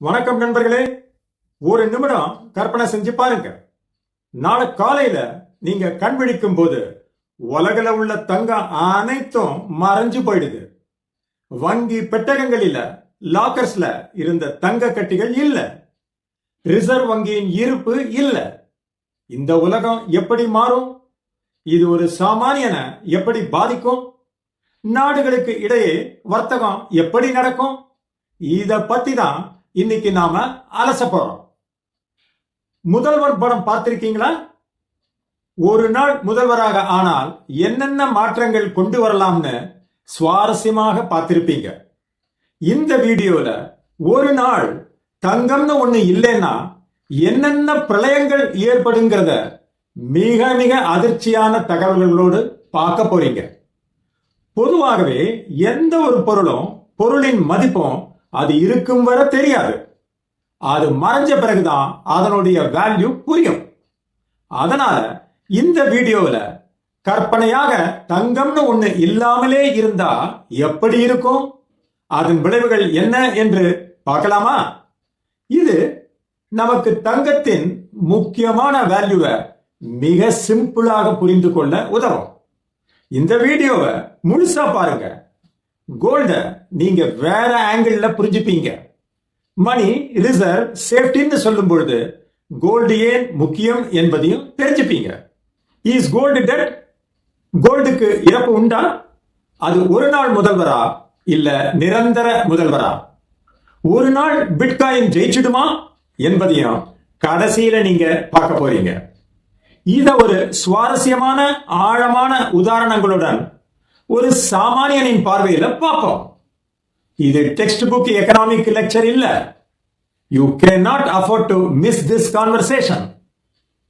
வணக்கம் நண்பர்களே. ஒரு நிமிடம் கற்பனை செஞ்சு பாருங்க. நாளை காலையில நீங்க கண் விழிக்கும் போது உலகில் உள்ள தங்கம் அனைத்தும் மறைஞ்சு போயிடுது. வங்கி பெட்டகங்களில லாக்கர்ஸ்ல இருந்த தங்க கட்டிகள் இல்ல. ரிசர்வ் வங்கியின் இருப்பு இல்ல. இந்த உலகம் எப்படி மாறும்? இது ஒரு சாமானியனை எப்படி பாதிக்கும்? நாடுகளுக்கு இடையே வர்த்தகம் எப்படி நடக்கும்? இத பத்தி தான் இன்னைக்கு நாம அலச போறோம். முதல்வர் படம் பார்த்திருக்கீங்களா? ஒரு நாள் முதல்வராக ஆனால் என்னென்ன மாற்றங்கள் கொண்டு வரலாம்னு சுவாரஸ்யமாக பார்த்திருப்பீங்க. இந்த வீடியோல ஒரு நாள் தங்கம்னு ஒண்ணு இல்லைன்னா என்னென்ன பிரளயங்கள் ஏற்படுங்கிறத மிக மிக அதிர்ச்சியான தகவல்களோடு பார்க்க போறீங்க. பொதுவாகவே எந்த ஒரு பொருளும் பொருளின் மதிப்பும் அது இருக்கும் வர தெரியாது. அது மறைஞ்ச பிறகுதான் அதனுடைய வேல்யூ புரியும். அதனால இந்த வீடியோவில் கற்பனையாக தங்கம்னு ஒண்ணு இல்லாமலே இருந்தா எப்படி இருக்கும்? அதன் விளைவுகள் என்ன என்று பார்க்கலாமா? இது நமக்கு தங்கத்தின் முக்கியமான வேல்யூவை மிக சிம்பிளாக புரிந்து கொள்ள உதவும். இந்த வீடியோவை முழுசா பாருங்க. கோல்டை நீங்க வேற ஆங்கிள் புரிஞ்சுப்பீங்க. மணி ரிசர்வ் சேஃப்டின்னு சொல்லும் பொழுது கோல்டு ஏன் முக்கியம் என்பதையும் தெரிஞ்சுப்பீங்க. இஸ் கோல்டு டெட் கோல்டுக்கு இறப்பு உண்டா? அது ஒரு நாள் முதல்வரா? இல்ல நிரந்தர முதல்வரா? ஒரு நாள் பிட்காயின் ஜெயிச்சிடுமா? என்பதையும் கடைசியில நீங்க பார்க்க போறீங்க. இத ஒரு சுவாரஸ்யமான ஆழமான உதாரணங்களுடன் ஒரு சாமானியனின் பார்வையில பார்ப்போம். இது டெக்ஸ்ட் புக் எக்கனாமிக் லெக்சர் இல்ல. You can not afford to miss this conversation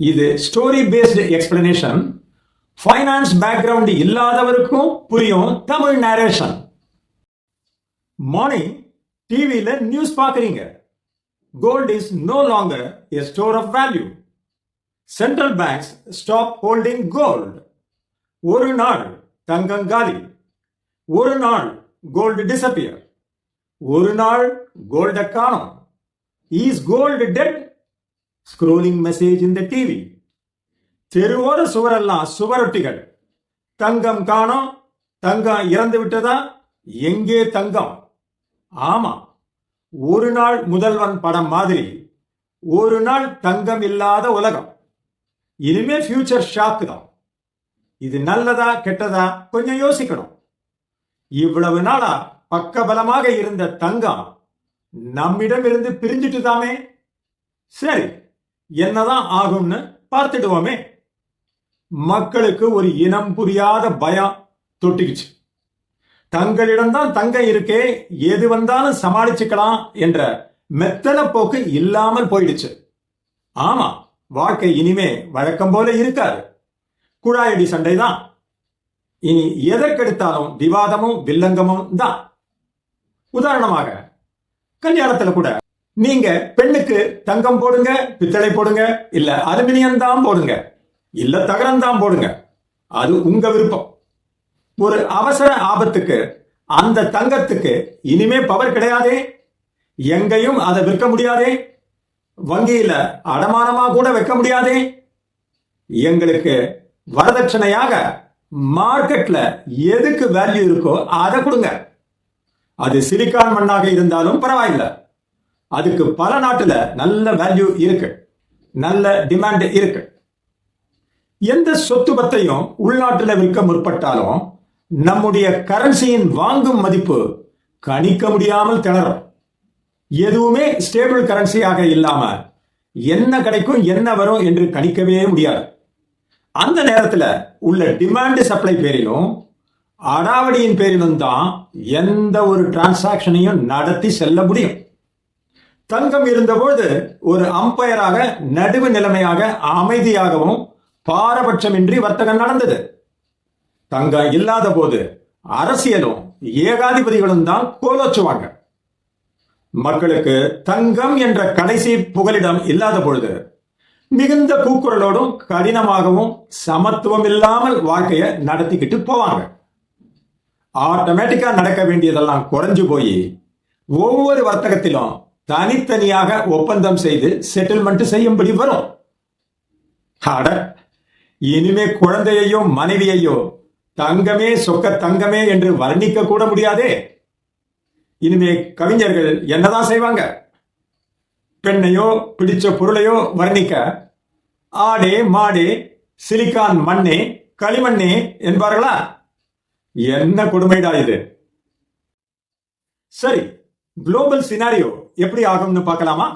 இது story based explanation finance background இல்லாதவருக்கும் புரியும் தமிழ் நேரேஷன் மார்னிங் டிவியில நியூஸ் பார்க்குறீங்க. Gold is no longer a store of value central banks stop holding gold ஒரு நாள் தங்கம் காலி. ஒரு நாள் கோல்டு டிசப்பியர் ஒரு நாள் கோல்ட காணோம். Is gold dead scrolling message இந்த டிவி தெருவோர சுவரெல்லாம் சுவரொட்டிகள். தங்கம் காணோம். தங்கம் இறந்து விட்டதா? எங்கே தங்கம்? ஆமா. ஒரு நாள் முதல்வன் படம் மாதிரி. ஒரு நாள் தங்கம் இல்லாத உலகம். இனிமே ஃபியூச்சர் ஷாக்கு தான். இது நல்லதா கெட்டதா கொஞ்சம் யோசிக்கணும். இவ்வளவு நாளா பக்கபலமாக இருந்த தங்கம் நம்மிடம் இருந்து பிரிஞ்சிட்டு தாமே சரி என்னதான் ஆகும்னு பார்த்துடுவோமே. மக்களுக்கு ஒரு இனம் புரியாத பயம் தொட்டிக்குச்சு. தங்களிடம்தான் தங்கம் இருக்கே எது வந்தாலும் சமாளிச்சுக்கலாம் என்ற மெத்தன போக்கு இல்லாமல் போயிடுச்சு. ஆமா வாழ்க்கை இனிமே வழக்கம் போல இருக்காது. குழாயடி சண்டை தான் இனி எதற்கெடுத்தாலும் விவாதமும் வில்லங்கமும் தான். உதாரணமாக கல்யாணத்துல கூட நீங்க பெண்ணுக்கு தங்கம் போடுங்க பித்தளை போடுங்க இல்ல அலுமினியம் தான் போடுங்க இல்ல தகரம் தான் போடுங்க. அது உங்க விருப்பம். ஒரு அவசர ஆபத்துக்கு அந்த தங்கத்துக்கு இனிமே பவர் கிடையாதே. எங்கேயும் அதை விற்க முடியாதே. வங்கியில அடமானமா கூட வைக்க முடியாதே. எங்களுக்கு வரதட்சணையாக மார்க்கெட்ல எதுக்கு வேல்யூ இருக்கோ அதை கொடுங்க. அது சிலிக்கான் மண்ணாக இருந்தாலும் பரவாயில்ல. அதுக்கு பல நாட்டுல நல்ல வேல்யூ இருக்கு. நல்ல டிமாண்ட் இருக்கு. எந்த சொத்து பத்தையும் உள்நாட்டுல விற்க முற்பட்டாலும் நம்முடைய கரன்சியின் வாங்கும் மதிப்பு கணிக்க முடியாமல் திணறும். எதுவுமே ஸ்டேபிள் கரன்சியாக இல்லாம என்ன கிடைக்கும் என்ன வரும் என்று கணிக்கவே முடியாது. அந்த நேரத்தில் உள்ள டிமாண்டு சப்ளை பேரிலும் அடாவடியின் பேரிலும் தான் எந்த ஒரு டிரான்சாக்ஷனையும் நடத்தி செல்ல முடியும். தங்கம் இருந்தபோது ஒரு அம்பையராக நடுவு நிலைமையாக அமைதியாகவும் பாரபட்சமின்றி வர்த்தகம் நடந்தது. தங்கம் இல்லாத போது அரசியலும் ஏகாதிபதிகளும் தான் கோலோச்சுவாங்க. மக்களுக்கு தங்கம் என்ற கடைசி புகலிடம் இல்லாத பொழுது மிகுந்த கூக்குரலோடும் கடினமாகவும் சமத்துவம் இல்லாமல் வாழ்க்கையை நடத்திக்கிட்டு போவாங்க. ஆட்டோமேட்டிக்கா நடக்க வேண்டியதெல்லாம் குறைஞ்சு போய் ஒவ்வொரு வர்த்தகத்திலும் தனித்தனியாக ஒப்பந்தம் செய்து செட்டில்மெண்ட் செய்யும்படி வரும். அட இனிமே குழந்தையையோ மனைவியையோ தங்கமே சொக்க தங்கமே என்று வர்ணிக்க கூட முடியாதே. இனிமே கவிஞர்கள் என்னதான் செய்வாங்க? பெண்ணையோ பிடிச்ச பொருளையோ வர்ணிக்க. ஆடே மாடே சிலிக்கான் மண்ணே களிமண்ணே என்பார்களா? என்ன கொடுமைடா இது? சரி குளோபல் சினாரியோ எப்படி ஆகும்னு பார்க்கலாமா?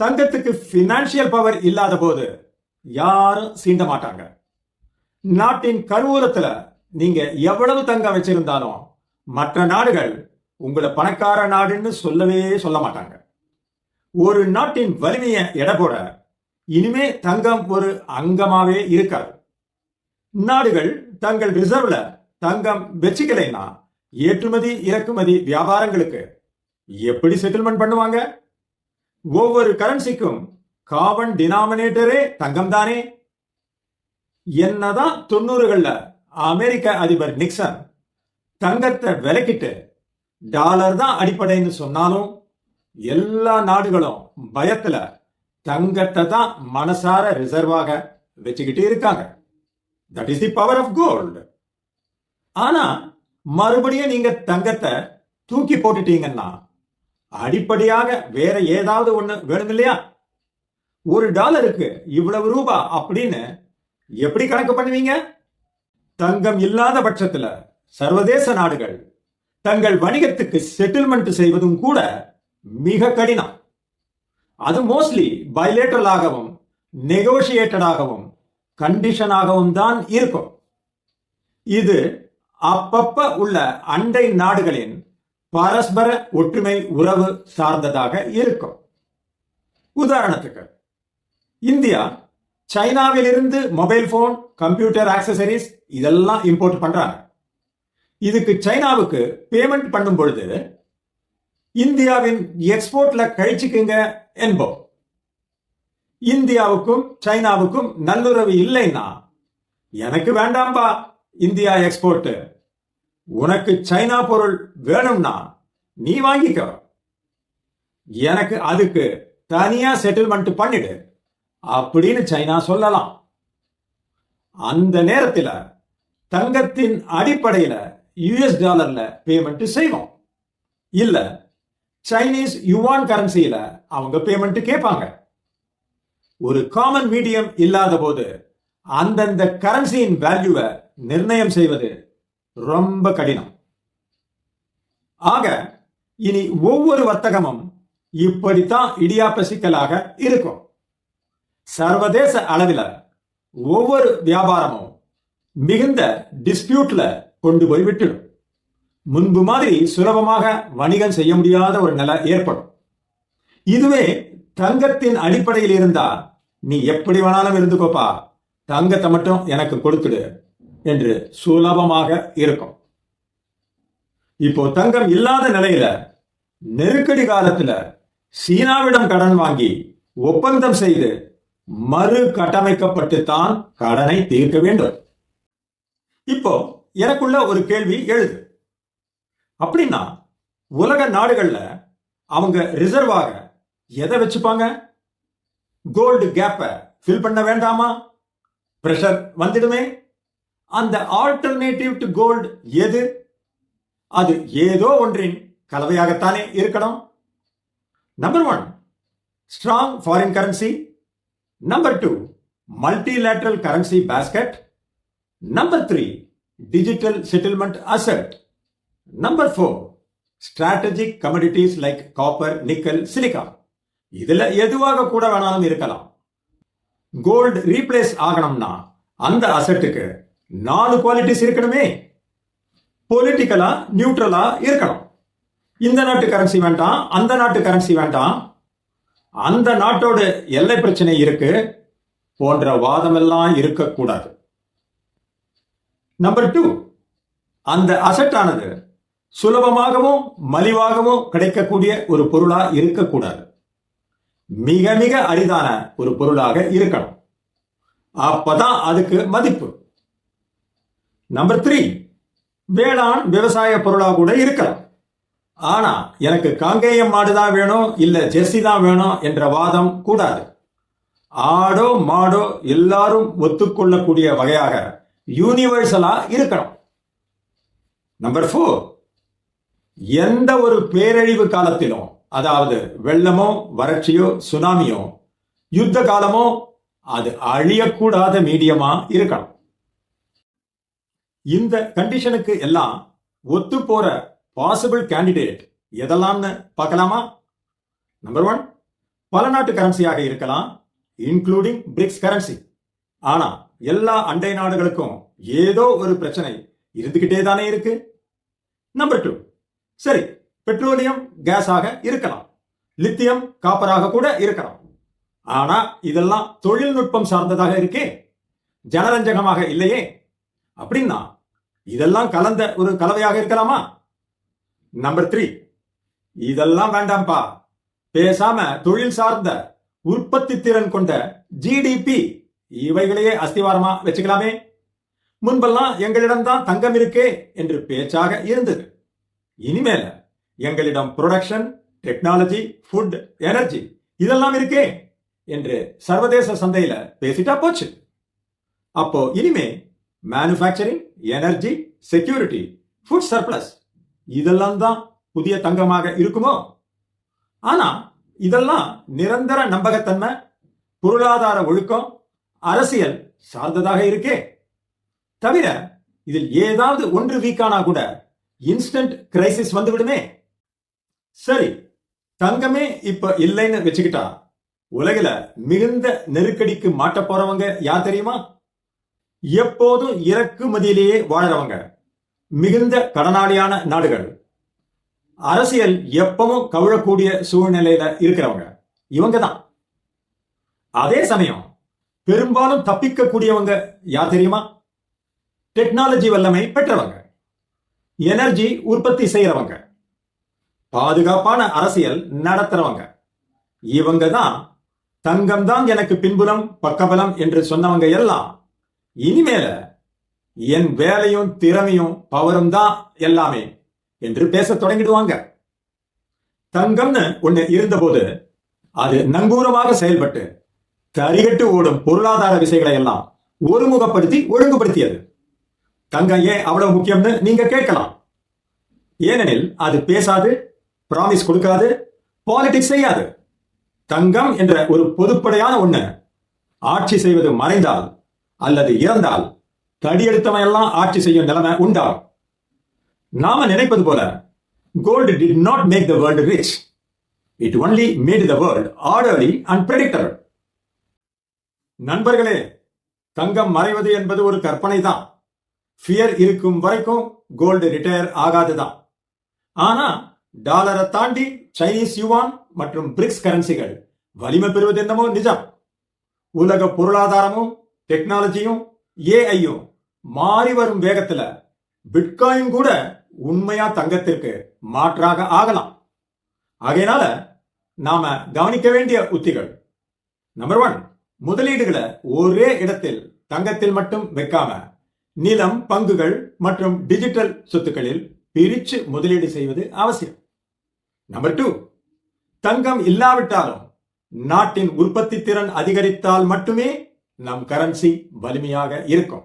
தங்கத்துக்கு பினான்சியல் பவர் இல்லாத போது யாரும் சீண்ட மாட்டாங்க. நாட்டின் கருவூலத்துல நீங்க எவ்வளவு தங்கம் வச்சிருந்தாலும் மற்ற நாடுகள் உங்களை பணக்கார நாடுன்னு சொல்லவே சொல்ல மாட்டாங்க. ஒரு நாட்டின் வலிமையை எடை போட இனிமே தங்கம் ஒரு அங்கமாவே இருக்காது. நாடுகள் தங்கள் ரிசர்வ்ல தங்கம் வச்சுக்கலைன்னா ஏற்றுமதி இறக்குமதி வியாபாரங்களுக்கு எப்படி செட்டில்மெண்ட் பண்ணுவாங்க? ஒவ்வொரு கரன்சிக்கும் காமன் டினாமினேட்டரே தங்கம் தானே என்னதான் தொண்ணூறுகள்ல அமெரிக்க அதிபர் நிக்சன் தங்கத்தை விலக்கிட்டு டாலர் தான் அடிப்படைன்னு சொன்னாலும் எல்லா நாடுகளும் பயத்துல தங்கத்தை தான் மனசார ரிசர்வாக வச்சுக்கிட்டு இருக்காங்க. That is the power of gold ஆனா மறுபடியும் நீங்க தங்கத்தை தூக்கி போட்டுட்டீங்கன்னா அடிப்படையாக வேற ஏதாவது ஒண்ணு வேணும் இல்லையா? ஒரு டாலருக்கு இவ்வளவு ரூபா அப்படின்னு எப்படி கணக்கு பண்ணுவீங்க? தங்கம் இல்லாத பட்சத்துல சர்வதேச நாடுகள் தங்கள் வணிகத்துக்கு செட்டில்மெண்ட் செய்வதும் கூட மிக கடினம். அது மோஸ்ட்லி பைலேட்டரலாகவும் நெகோசியேட்டடாகவும் கண்டிஷனாகவும் தான் இருக்கும். இது அப்பப்ப உள்ள அண்டை நாடுகளின் பரஸ்பர ஒற்றுமை உறவு சார்ந்ததாக இருக்கும். உதாரணத்துக்கு இந்தியா சைனாவிலிருந்து மொபைல் போன் கம்ப்யூட்டர் ஆக்சசரிஸ் இதெல்லாம் இம்போர்ட் பண்றாங்க. இதுக்கு சைனாவுக்கு பேமெண்ட் பண்ணும் பொழுது இந்தியாவின் எக்ஸ்போர்ட்ல கழிச்சுக்குங்க என்போம். இந்தியாவுக்கும் சைனாவுக்கும் நல்லுறவு இல்லைன்னா எனக்கு வேண்டாம்பா இந்தியா எக்ஸ்போர்ட் உனக்கு சைனா பொருள் வேணும்னா நீ வாங்கிக்க. எனக்கு அதுக்கு தனியா செட்டில்மெண்ட் பண்ணிடு. அப்படின்னு சைனா சொல்லலாம். அந்த நேரத்தில் தங்கத்தின் அடிப்படையில் யுஎஸ் டாலர்ல பேமெண்ட் செய்வோம். இல்லை சைனீஸ் யுவான் கரன்சியில அவங்க பேமெண்ட் கேட்பாங்க. ஒரு காமன் மீடியம் இல்லாத போது அந்தந்த கரன்சியின் வேல்யூவை நிர்ணயம் செய்வது ரொம்ப கடினம். ஆக இனி ஒவ்வொரு வர்த்தகமும் இப்படித்தான் இடியாப்ப சிக்கலாக இருக்கும். சர்வதேச அளவில் ஒவ்வொரு வியாபாரமும் மிகுந்த டிஸ்பியூட்ல கொண்டு போய் விட்டுடும். முன்பு மாதிரி சுலபமாக வணிகம் செய்ய முடியாத ஒரு நிலை ஏற்படும். இதுவே தங்கத்தின் அடிப்படையில் இருந்தா நீ எப்படி வேணாலும் இருந்துக்கோப்பா. தங்கத்தை மட்டும் எனக்கு கொடுத்துடு என்று சுலபமாக இருக்கும். இப்போ தங்கம் இல்லாத நிலையில நெருக்கடி காலத்துல சீனாவிடம் கடன் வாங்கி ஒப்பந்தம் செய்து மறு கட்டமைக்கப்பட்டுத்தான் கடனை தீர்க்க வேண்டும். இப்போ எனக்குள்ள ஒரு கேள்வி எழுது. அப்படின்னா உலக நாடுகள்ல அவங்க ரிசர்வாக எதை வச்சுப்பாங்க? கோல்டு கேப்பை ஃபில் பண்ண வேண்டாமா? பிரஷர் வந்துடுமே. அந்த ஆல்டர்னேட்டிவ் டு கோல்டு எது? அது ஏதோ ஒன்றின் கலவையாகத்தானே இருக்கணும். Number one strong foreign currency number two multilateral currency basket number three digital settlement asset number four strategic commodities like copper nickel silica இதுல எதுவாக கூட வேணாலும் இருக்கலாம். கோல்டு ரீப்ளேஸ் ஆகணும்னா அந்த அசட்டுக்கு நாலு குவாலிட்டிஸ் இருக்கணுமே. பொலிட்டிக்கலா நியூட்ரலா இருக்கணும். இந்த நாட்டு கரன்சி வேண்டாம் அந்த நாட்டு கரன்சி வேண்டாம். அந்த நாட்டோட எல்லை பிரச்சனை இருக்கு போன்ற வாதமெல்லாம் இருக்கக்கூடாது. நம்பர் டூ அந்த அசட்டானது சுலபமாகவும் மலிவாகவும் கிடைக்கக்கூடிய ஒரு பொருளா இருக்கக்கூடாது. மிக மிக அரிதான ஒரு பொருளாக இருக்கணும். அப்பதான் அதுக்கு மதிப்பு. நம்பர் த்ரீ வேளாண் விவசாய பொருளாக கூட இருக்கலாம். ஆனா எனக்கு காங்கேயம் மாடு தான் வேணும் இல்ல ஜெர்சி தான் வேணும் என்ற வாதம் கூடாது. ஆடோ மாடோ எல்லாரும் ஒத்துக்கொள்ளக்கூடிய வகையாக யூனிவர்சலா இருக்கணும். நம்பர் ஃபோர் எந்த ஒரு பேரழிவு காலத்திலும் அதாவது வெள்ளமோ வறட்சியோ சுனாமியோ யுத்த காலமோ அது அழியக்கூடாத மீடியமா இருக்கணும். இந்த கண்டிஷனுக்கு எல்லாம் ஒத்து போற பாசிபிள் கேண்டிடேட் எதெல்லாம்னு பார்க்கலாமா? நம்பர் ஒன் பல நாட்டு கரன்சியாக இருக்கலாம் இன்க்ளூடிங் பிரிக்ஸ் கரன்சி ஆனா எல்லா அண்டை நாடுகளுக்கும் ஏதோ ஒரு பிரச்சனை இருந்துகிட்டே தானே இருக்கு. நம்பர் டூ சரி பெட்ரோலியம் கேஸாக இருக்கலாம். லித்தியம் காப்பராக கூட இருக்கலாம். ஆனா இதெல்லாம் தொழில்நுட்பம் சார்ந்ததாக இருக்கே. ஜனரஞ்சகமாக இல்லையே. அப்படின்னா இதெல்லாம் கலந்த ஒரு கலவையாக இருக்கலாமா? நம்பர் த்ரீ இதெல்லாம் வேண்டாம்ப்பா. பேசாம தொழில் சார்ந்த உற்பத்தி திறன் கொண்ட ஜிடிபி இவைகளையே அஸ்திவாரமா வச்சுக்கலாமே. முன்பெல்லாம் எங்களிடம்தான் தங்கம் இருக்கே என்று பேச்சாக இருந்தது. இனிமேல எங்களிடம் புரொடக்ஷன் டெக்னாலஜி ஃபுட் எனர்ஜி இதெல்லாம் இருக்கே என்று சர்வதேச சந்தையில பேசிட்டா போச்சு. அப்போ இனிமே manufacturing energy security food surplus இதெல்லாம் தான் புதிய தங்கமாக இருக்குமோ? ஆனா இதெல்லாம் நிரந்தர நம்பகத்தன்மை பொருளாதார ஒழுக்கம் அரசியல் சார்ந்ததாக இருக்கே. தவிர இதில் ஏதாவது ஒன்று வீக்கானா கூட இன்ஸ்டன்ட் கிரைசிஸ் வந்துவிடுமே. சரி தங்கமே இப்ப இல்லைன்னு வச்சுக்கிட்டா உலகில மிகுந்த நெருக்கடிக்கு மாட்ட போறவங்க யார் தெரியுமா? எப்போதும் இறக்குமதியிலேயே வாழறவங்க. மிகுந்த கடனாளியான நாடுகள். அரசியல் எப்பவும் கவிழக்கூடிய சூழ்நிலையில இருக்கிறவங்க. இவங்க தான் அதே சமயம் பெரும்பாலும் தப்பிக்கக்கூடியவங்க யார் தெரியுமா? டெக்னாலஜி வல்லமை பெற்றவங்க. எனர்ஜி உற்பத்தி செய்யறவங்க பாதுகாப்பான அரசியல் நடத்துறவங்க. இவங்க தான் தங்கம் தான் எனக்கு பின்புலம் பக்கபலம் என்று சொன்னவங்க எல்லாம். இனிமேல என் வேலையும் திறமையும் பவரும் தான் எல்லாமே என்று பேசத் தொடங்கிடுவாங்க. தங்கம்னு ஒண்ணு இருந்தபோது அது நங்கூரமாக செயல்பட்டு தரிகட்டு ஓடும் பொருளாதார விசைகளை எல்லாம் ஒருமுகப்படுத்தி ஒழுங்குபடுத்தியது. தங்கம் ஏன் அவ்வளவு முக்கியம்னு நீங்க கேட்கலாம். ஏனெனில் அது பேசாது ப்ராமிஸ் கொடுக்காது பாலிடிக்ஸ் செய்யாது. தங்கம் என்ற ஒரு பொதுப்படையான ஒண்ணு. ஆட்சி செய்வது மறைந்தால் அல்லது இறந்தால் தடியெடுத்தவன் எல்லாம் ஆட்சி செய்யும் நிலைமை உண்டாகும். நாம நினைப்பது போல gold did not make the world rich it only made the world orderly and predictable. நண்பர்களே தங்கம் மறைவது என்பது ஒரு கற்பனை தான் ஃபியர் இருக்கும் வரைக்கும் கோல்டு ரிட்டையர் ஆகாதுதான். ஆனா டாலரை தாண்டி சைனீஸ் யுவான் மற்றும் பிரிக்ஸ் கரன்சிகள் வலிமை பெறுவது என்னமோ நிஜம். உலக பொருளாதாரமும் டெக்னாலஜியும் ஏஐயும் மாறி வரும் வேகத்துல பிட்காயின் கூட உண்மையா தங்கத்திற்கு மாற்றாக ஆகலாம். ஆகையினால நாம கவனிக்க வேண்டிய உத்திகள். நம்பர் ஒன் முதலீடுகளை ஒரே இடத்தில் தங்கத்தில் மட்டும் வைக்காம நிலம் பங்குகள் மற்றும் டிஜிட்டல் சொத்துக்களில் பிரிச்சு முதலீடு செய்வது அவசியம். நம்பர் டூ தங்கம் இல்லாவிட்டாலும் நாட்டின் உற்பத்தி திறன் அதிகரித்தால் மட்டுமே நம் கரன்சி வலிமையாக இருக்கும்.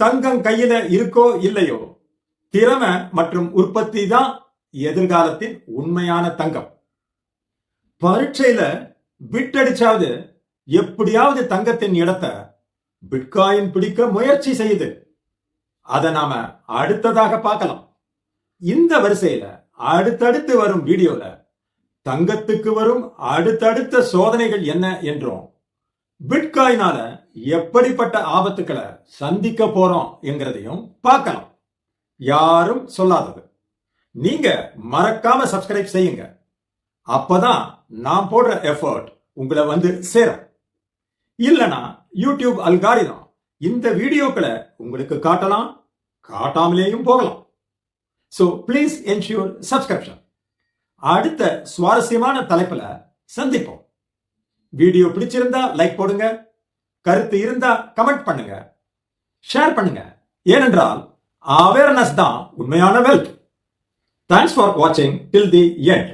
தங்கம் கையில இருக்கோ இல்லையோ திறமை மற்றும் உற்பத்தி தான் எதிர்காலத்தின் உண்மையான தங்கம். பரீட்சையில விட்டடிச்சாவது எப்படியாவது தங்கத்தின் இடத்தை பிட்காயின் பிடிக்க முயற்சி செய்யுது அதை நாம அடுத்ததாக பார்க்கலாம். இந்த வரிசையில அடுத்தடுத்து வரும் வீடியோல தங்கத்துக்கு வரும் அடுத்தடுத்த சோதனைகள் என்ன என்றும். பிட்காயினால எப்படிப்பட்ட ஆபத்துக்களை சந்திக்க போறோம் என்கிறதையும் பார்க்கலாம். யாரும் சொல்லாதது. நீங்க மறக்காம சப்ஸ்கிரைப் செய்யுங்க. அப்பதான் நான் போடுற எஃபர்ட் உங்களை வந்து சேரும். இல்லனா யூடியூப் அல்காரிதம் இந்த வீடியோக்களை உங்களுக்கு காட்டலாம் காட்டாமலேயும் போகலாம். ஸோ ப்ளீஸ் என்ஷூர் சப்ஸ்கிரிப்ஷன் அடுத்த சுவாரஸ்யமான தலைப்புல சந்திப்போம். வீடியோ பிடிச்சிருந்தா லைக் போடுங்க கருத்து இருந்தா கமெண்ட் பண்ணுங்க ஷேர் பண்ணுங்க. ஏனென்றால் அவேர்னஸ் தான் உண்மையான வெல்த் தேங்க்ஸ் ஃபார் வாட்சிங் டில் தி எண்ட்